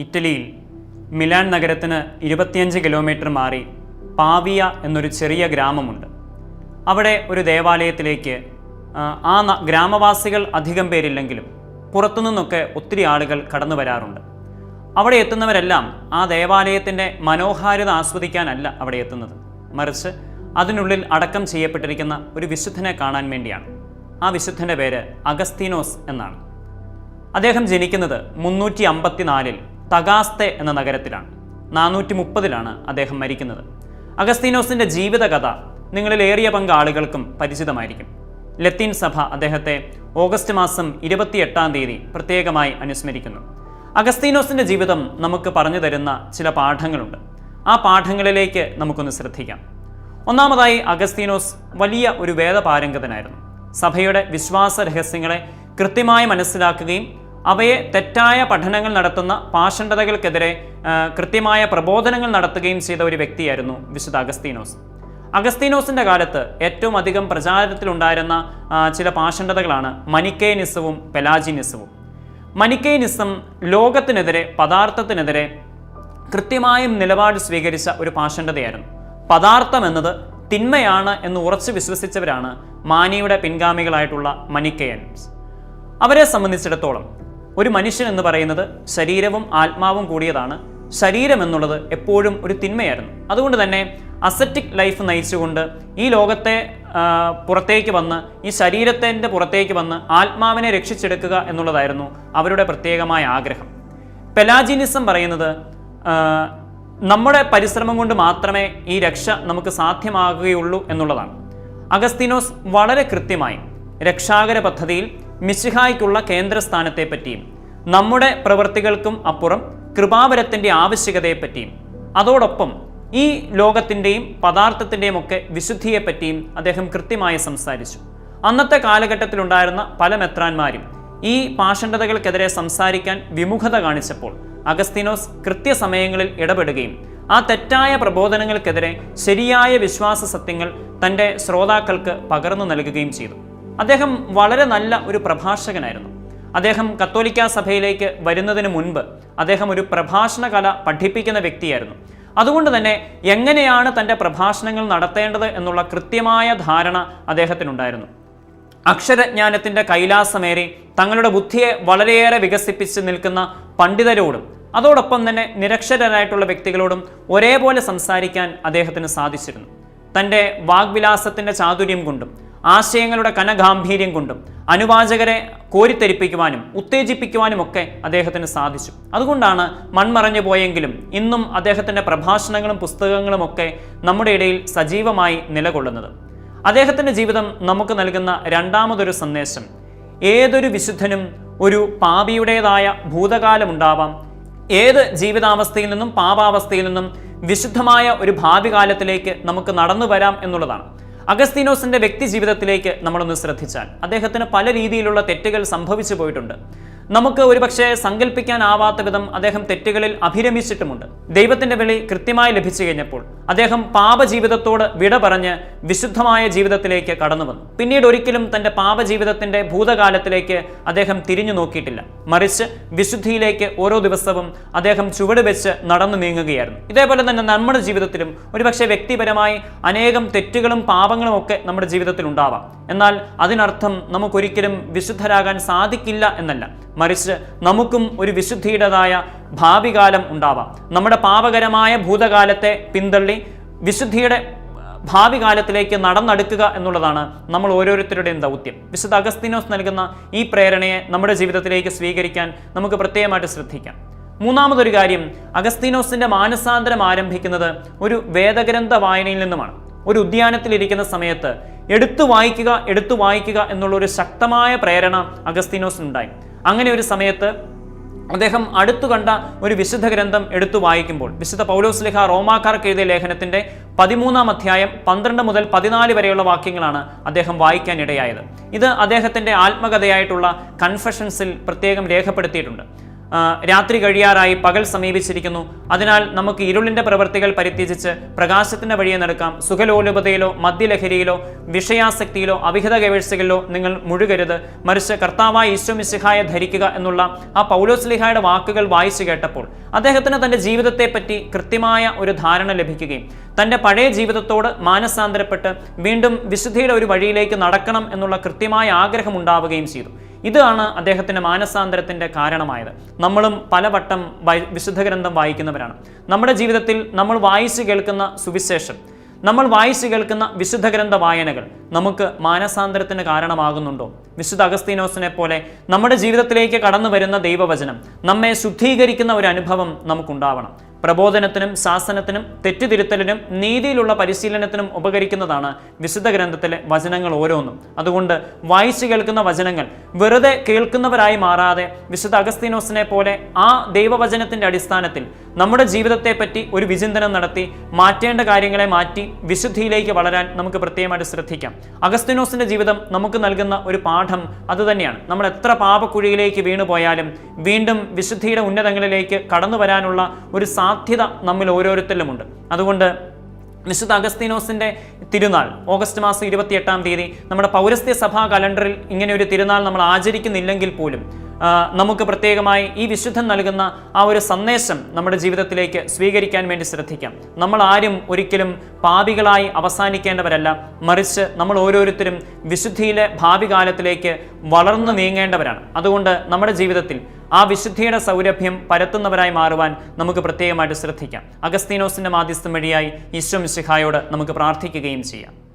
ഇറ്റലിയിൽ മിലാൻ നഗരത്തിന് ഇരുപത്തിയഞ്ച് കിലോമീറ്റർ മാറി പാവിയ എന്നൊരു ചെറിയ ഗ്രാമമുണ്ട്. അവിടെ ഒരു ദേവാലയത്തിലേക്ക് ആ, ഗ്രാമവാസികൾ അധികം പേരില്ലെങ്കിലും പുറത്തുനിന്നൊക്കെ ഒത്തിരി ആളുകൾ കടന്നു വരാറുണ്ട്. അവിടെ എത്തുന്നവരെല്ലാം ആ ദേവാലയത്തിന്റെ മനോഹാരിത ആസ്വദിക്കാനല്ല അവിടെ എത്തുന്നത്. മറിച്ച് അതിനുള്ളിൽ അടക്കം ചെയ്യപ്പെട്ടിരിക്കുന്ന ഒരു വിശുദ്ധനെ കാണാൻ വേണ്ടിയാണ്. ആ വിശുദ്ധന്റെ പേര് അഗസ്തീനോസ് എന്നാണ്. അദ്ദേഹം ജനിക്കുന്നത് മുന്നൂറ്റി അമ്പത്തിനാലിൽ. തഗാസ്തെ എന്ന നഗരത്തിലാണ്. നാനൂറ്റി മുപ്പതിലാണ് അദ്ദേഹം മരിക്കുന്നത്. അഗസ്തീനോസിന്റെ ജീവിതകഥ നിങ്ങളിൽ ഏറിയ പങ്ക് ആളുകൾക്കും പരിചിതമായിരിക്കും. ലത്തീൻ സഭ അദ്ദേഹത്തെ ഓഗസ്റ്റ് മാസം ഇരുപത്തിയെട്ടാം തീയതി പ്രത്യേകമായി അനുസ്മരിക്കുന്നു. അഗസ്തീനോസിന്റെ ജീവിതം നമുക്ക് പറഞ്ഞു തരുന്ന ചില പാഠങ്ങളുണ്ട്. ആ പാഠങ്ങളിലേക്ക് നമുക്കൊന്ന് ശ്രദ്ധിക്കാം. ഒന്നാമതായി അഗസ്തീനോസ് വലിയ ഒരു വേദപാരംഗതനായിരുന്നു. സഭയുടെ വിശ്വാസ രഹസ്യങ്ങളെ കൃത്യമായി മനസ്സിലാക്കുകയും അവയെ തെറ്റായ പഠനങ്ങൾ നടത്തുന്ന പാഷണ്ഡതകൾക്കെതിരെ കൃത്യമായ പ്രബോധനങ്ങൾ നടത്തുകയും ചെയ്ത ഒരു വ്യക്തിയായിരുന്നു വിശുദ്ധ അഗസ്തീനോസ്. അഗസ്തീനോസിന്റെ കാലത്ത് ഏറ്റവും അധികം പ്രചാരത്തിലുണ്ടായിരുന്ന ചില പാഷണ്ഡതകളാണ് മനിക്കേനിസവും പെലാജിനിസവും. മനിക്കേനിസം ലോകത്തിനെതിരെ പദാർത്ഥത്തിനെതിരെ കൃത്യമായും നിലപാട് സ്വീകരിച്ച ഒരു പാഷണ്ഡതയായിരുന്നു. പദാർത്ഥം എന്നത് തിന്മയാണ് എന്ന് ഉറച്ചു വിശ്വസിച്ചവരാണ് മാനിയുടെ പിൻഗാമികളായിട്ടുള്ള മനിക്കയൻസ്. അവരെ സംബന്ധിച്ചിടത്തോളം ഒരു മനുഷ്യൻ എന്ന് പറയുന്നത് ശരീരവും ആത്മാവും കൂടിയതാണ്. ശരീരം എന്നുള്ളത് എപ്പോഴും ഒരു തിന്മയായിരുന്നു. അതുകൊണ്ട് തന്നെ അസറ്റിക് ലൈഫ് നയിച്ചുകൊണ്ട് ഈ ലോകത്തെ പുറത്തേക്ക് വന്ന് ഈ ശരീരത്തിന്റെ പുറത്തേക്ക് വന്ന് ആത്മാവിനെ രക്ഷിച്ചെടുക്കുക എന്നുള്ളതായിരുന്നു അവരുടെ പ്രത്യേകമായ ആഗ്രഹം. പെലാജിനിസം പറയുന്നത് നമ്മുടെ പരിശ്രമം കൊണ്ട് മാത്രമേ ഈ രക്ഷ നമുക്ക് സാധ്യമാകുകയുള്ളൂ എന്നുള്ളതാണ്. അഗസ്തിനോസ് വളരെ കൃത്യമായി രക്ഷാകര പദ്ധതിയിൽ മിശിഹായ്ക്കുള്ള കേന്ദ്രസ്ഥാനത്തെപ്പറ്റിയും നമ്മുടെ പ്രവൃത്തികൾക്കും അപ്പുറം കൃപാവരത്തിന്റെ ആവശ്യകതയെപ്പറ്റിയും അതോടൊപ്പം ഈ ലോകത്തിന്റെയും പദാർത്ഥത്തിന്റെയും ഒക്കെ വിശുദ്ധിയെപ്പറ്റിയും അദ്ദേഹം കൃത്യമായി സംസാരിച്ചു. അന്നത്തെ കാലഘട്ടത്തിലുണ്ടായിരുന്ന പല മെത്രാന്മാരും ഈ പാഷണ്ഡതകൾക്കെതിരെ സംസാരിക്കാൻ വിമുഖത കാണിച്ചപ്പോൾ അഗസ്തീനോസ് കൃത്യസമയങ്ങളിൽ ഇടപെടുകയും ആ തെറ്റായ പ്രബോധനങ്ങൾക്കെതിരെ ശരിയായ വിശ്വാസ സത്യങ്ങൾ തന്റെ ശ്രോതാക്കൾക്ക് പകർന്നു നൽകുകയും ചെയ്തു. അദ്ദേഹം വളരെ നല്ല ഒരു പ്രഭാഷകനായിരുന്നു. അദ്ദേഹം കത്തോലിക്ക സഭയിലേക്ക് വരുന്നതിന് മുൻപ് അദ്ദേഹം ഒരു പ്രഭാഷണ കല പഠിപ്പിക്കുന്ന വ്യക്തിയായിരുന്നു. അതുകൊണ്ട് തന്നെ എങ്ങനെയാണ് തന്റെ പ്രഭാഷണങ്ങൾ നടത്തേണ്ടത് എന്നുള്ള കൃത്യമായ ധാരണ അദ്ദേഹത്തിനുണ്ടായിരുന്നു. അക്ഷരജ്ഞാനത്തിന്റെ കൈലാസമേറി തങ്ങളുടെ ബുദ്ധിയെ വളരെയേറെ വികസിപ്പിച്ച് നിൽക്കുന്ന പണ്ഡിതരോടും അതോടൊപ്പം തന്നെ നിരക്ഷരരായിട്ടുള്ള വ്യക്തികളോടും ഒരേപോലെ സംസാരിക്കാൻ അദ്ദേഹത്തിന് സാധിച്ചിരുന്നു. തന്റെ വാഗ്വിലാസത്തിന്റെ ചാതുര്യം കൊണ്ടും ആശയങ്ങളുടെ കനഗാംഭീര്യം കൊണ്ടും അനുവാചകരെ കോരിത്തെരിപ്പിക്കുവാനും ഉത്തേജിപ്പിക്കുവാനും ഒക്കെ അദ്ദേഹത്തിന് സാധിച്ചു. അതുകൊണ്ടാണ് മൺമറഞ്ഞു പോയെങ്കിലും ഇന്നും അദ്ദേഹത്തിന്റെ പ്രഭാഷണങ്ങളും പുസ്തകങ്ങളും ഒക്കെ നമ്മുടെ ഇടയിൽ സജീവമായി നിലകൊള്ളുന്നത്. അദ്ദേഹത്തിന്റെ ജീവിതം നമുക്ക് നൽകുന്ന രണ്ടാമതൊരു സന്ദേശം ഏതൊരു വിശുദ്ധനും ഒരു പാപിയുടേതായ ഭൂതകാലമുണ്ടാവാം ഏത് ജീവിതാവസ്ഥയിൽ നിന്നും പാപാവസ്ഥയിൽ നിന്നും വിശുദ്ധമായ ഒരു ഭാവി കാലത്തിലേക്ക് നമുക്ക് നടന്നു വരാം എന്നുള്ളതാണ്. അഗസ്തീനോസിന്റെ വ്യക്തി ജീവിതത്തിലേക്ക് നമ്മളൊന്ന് ശ്രദ്ധിച്ചാൽ അദ്ദേഹത്തിന് പല രീതിയിലുള്ള തെറ്റുകൾ സംഭവിച്ചു പോയിട്ടുണ്ട്. നമുക്ക് ഒരുപക്ഷെ സങ്കല്പിക്കാനാവാത്ത വിധം അദ്ദേഹം തെറ്റുകളിൽ അഭിരമിച്ചിട്ടുമുണ്ട്. ദൈവത്തിന്റെ വിളി കൃത്യമായി ലഭിച്ചു കഴിഞ്ഞപ്പോൾ അദ്ദേഹം പാപജീവിതത്തോട് വിട പറഞ്ഞ് വിശുദ്ധമായ ജീവിതത്തിലേക്ക് കടന്നു വന്നു. പിന്നീട് ഒരിക്കലും തന്റെ പാപജീവിതത്തിന്റെ ഭൂതകാലത്തിലേക്ക് അദ്ദേഹം തിരിഞ്ഞു നോക്കിയിട്ടില്ല. മറിച്ച് വിശുദ്ധിയിലേക്ക് ഓരോ ദിവസവും അദ്ദേഹം ചുവട് വെച്ച് നടന്നു നീങ്ങുകയായിരുന്നു. ഇതേപോലെ തന്നെ നമ്മുടെ ജീവിതത്തിലും ഒരുപക്ഷെ വ്യക്തിപരമായി അനേകം തെറ്റുകളും പാപങ്ങളും ഒക്കെ നമ്മുടെ ജീവിതത്തിൽ ഉണ്ടാവാം എന്നാൽ അതിനർത്ഥം നമുക്കൊരിക്കലും വിശുദ്ധരാകാൻ സാധിക്കില്ല എന്നല്ല. മറിച്ച് നമുക്കും ഒരു വിശുദ്ധിയുടേതായ ഭാവി കാലം ഉണ്ടാവാം. നമ്മുടെ പാപകരമായ ഭൂതകാലത്തെ പിന്തള്ളി വിശുദ്ധിയുടെ ഭാവി കാലത്തിലേക്ക് നടന്നെടുക്കുക എന്നുള്ളതാണ് നമ്മൾ ഓരോരുത്തരുടെയും ദൗത്യം. വിശുദ്ധ അഗസ്തീനോസ് നൽകുന്ന ഈ പ്രേരണയെ നമ്മുടെ ജീവിതത്തിലേക്ക് സ്വീകരിക്കാൻ നമുക്ക് പ്രത്യേകമായിട്ട് ശ്രദ്ധിക്കാം. മൂന്നാമതൊരു കാര്യം അഗസ്തീനോസിന്റെ മാനസാന്തരം ആരംഭിക്കുന്നത് ഒരു വേദഗ്രന്ഥ വായനയിൽ നിന്നുമാണ്. ഒരു ഉദ്യാനത്തിലിരിക്കുന്ന സമയത്ത് എടുത്തു വായിക്കുക എടുത്തു വായിക്കുക എന്നുള്ള ഒരു ശക്തമായ പ്രേരണ അഗസ്തീനോസിനുണ്ടായി. അങ്ങനെ ഒരു സമയത്ത് അദ്ദേഹം അടുത്തു കണ്ട ഒരു വിശുദ്ധ ഗ്രന്ഥം എടുത്തു വായിക്കുമ്പോൾ വിശുദ്ധ പൗലോസ്ലിഹ റോമാക്കാർക്ക് എഴുതിയ ലേഖനത്തിന്റെ പതിമൂന്നാം അധ്യായം പന്ത്രണ്ട് മുതൽ പതിനാല് വരെയുള്ള വാക്യങ്ങളാണ് അദ്ദേഹം വായിക്കാൻ ഇടയായത്. ഇത് അദ്ദേഹത്തിന്റെ ആത്മകഥയായിട്ടുള്ള കൺഫഷൻസിൽ പ്രത്യേകം രേഖപ്പെടുത്തിയിട്ടുണ്ട്. രാത്രി കഴിയാറായി പകൽ സമീപിച്ചിരിക്കുന്നു. അതിനാൽ നമുക്ക് ഇരുളിന്റെ പ്രവൃത്തികൾ പരിത്യജിച്ച് പ്രകാശത്തിന്റെ വഴിയെ നടക്കാം. സുഖലോലുപതയിലോ മദ്യലഹരിയിലോ വിഷയാസക്തിയിലോ അവിഹിത കവേഴ്ചകളിലോ നിങ്ങൾ മുഴുകരുത്. മറിച്ച് കർത്താവായ ഈശോ മിശിഹായെ ധരിക്കുക എന്നുള്ള ആ പൗലോസ്ലിഹായുടെ വാക്കുകൾ വായിച്ചു കേട്ടപ്പോൾ അദ്ദേഹത്തിന് തന്റെ ജീവിതത്തെ പറ്റി കൃത്യമായ ഒരു ധാരണ ലഭിക്കുകയും തന്റെ പഴയ ജീവിതത്തോട് മാനസാന്തരപ്പെട്ട് വീണ്ടും വിശുദ്ധിയുടെ ഒരു വഴിയിലേക്ക് നടക്കണം എന്നുള്ള കൃത്യമായ ആഗ്രഹം ഉണ്ടാവുകയും ചെയ്തു. ഇതാണ് അദ്ദേഹത്തിന്റെ മാനസാന്തരത്തിന്റെ കാരണമായത്. നമ്മളും പലവട്ടം വിശുദ്ധ ഗ്രന്ഥം വായിക്കുന്നവരാണ്. നമ്മുടെ ജീവിതത്തിൽ നമ്മൾ വായിച്ചു കേൾക്കുന്ന സുവിശേഷം നമ്മൾ വായിച്ചു കേൾക്കുന്ന വിശുദ്ധ ഗ്രന്ഥ വായനകൾ നമുക്ക് മാനസാന്തരത്തിന് കാരണമാകുന്നുണ്ടോ? വിശുദ്ധ അഗസ്തീനോസിനെ പോലെ നമ്മുടെ ജീവിതത്തിലേക്ക് കടന്നു വരുന്ന ദൈവവചനം നമ്മെ ശുദ്ധീകരിക്കുന്ന ഒരു അനുഭവം നമുക്കുണ്ടാവണം. പ്രബോധനത്തിനും ശാസനത്തിനും തെറ്റുതിരുത്തലിനും നീതിയിലുള്ള പരിശീലനത്തിനും ഉപകരിക്കുന്നതാണ് വിശുദ്ധ ഗ്രന്ഥത്തിലെ വചനങ്ങൾ ഓരോന്നും. അതുകൊണ്ട് വായിച്ചു കേൾക്കുന്ന വചനങ്ങൾ വെറുതെ കേൾക്കുന്നവരായി മാറാതെ വിശുദ്ധ അഗസ്തീനോസിനെ പോലെ ആ ദൈവവചനത്തിന്റെ അടിസ്ഥാനത്തിൽ നമ്മുടെ ജീവിതത്തെ പറ്റി ഒരു വിചിന്തനം നടത്തി മാറ്റേണ്ട കാര്യങ്ങളെ മാറ്റി വിശുദ്ധിയിലേക്ക് വളരാൻ നമുക്ക് പ്രത്യേകമായിട്ട് ശ്രദ്ധിക്കാം. അഗസ്തിനോസിന്റെ ജീവിതം നമുക്ക് നൽകുന്ന ഒരു പാഠം അതുതന്നെയാണ് നമ്മൾ എത്ര പാപക്കുഴിയിലേക്ക് വീണുപോയാലും വീണ്ടും വിശുദ്ധിയുടെ ഉന്നതങ്ങളിലേക്ക് കടന്നു വരാനുള്ള ഒരു സാധ്യത നമ്മിൽ ഓരോരുത്തരിലുമുണ്ട്. അതുകൊണ്ട് വിശുദ്ധ അഗസ്തീനോസിന്റെ തിരുനാൾ ഓഗസ്റ്റ് മാസം ഇരുപത്തിയെട്ടാം തീയതി നമ്മുടെ പൗരസ്ത്യ സഭാ കലണ്ടറിൽ ഇങ്ങനെ ഒരു തിരുനാൾ നമ്മൾ ആചരിക്കുന്നില്ലെങ്കിൽ പോലും നമുക്ക് പ്രത്യേകമായി ഈ വിശുദ്ധൻ നൽകുന്ന ആ ഒരു സന്ദേശം നമ്മുടെ ജീവിതത്തിലേക്ക് സ്വീകരിക്കാൻ വേണ്ടി ശ്രദ്ധിക്കാം. നമ്മൾ ആരും ഒരിക്കലും പാപികളായി അവസാനിക്കേണ്ടവരല്ല. മറിച്ച് നമ്മൾ ഓരോരുത്തരും വിശുദ്ധിയിലെ ഭാവി കാലത്തിലേക്ക് വളർന്നു നീങ്ങേണ്ടവരാണ്. അതുകൊണ്ട് നമ്മുടെ ജീവിതത്തിൽ ആ വിശുദ്ധിയുടെ സൗരഭ്യം പരത്തുന്നവരായി മാറുവാൻ നമുക്ക് പ്രത്യേകമായിട്ട് ശ്രദ്ധിക്കാം. അഗസ്തീനോസിന്റെ മാധ്യസ്ഥം വഴിയായി ഈശ്വം മിശിഹായോട് നമുക്ക് പ്രാർത്ഥിക്കുകയും ചെയ്യാം.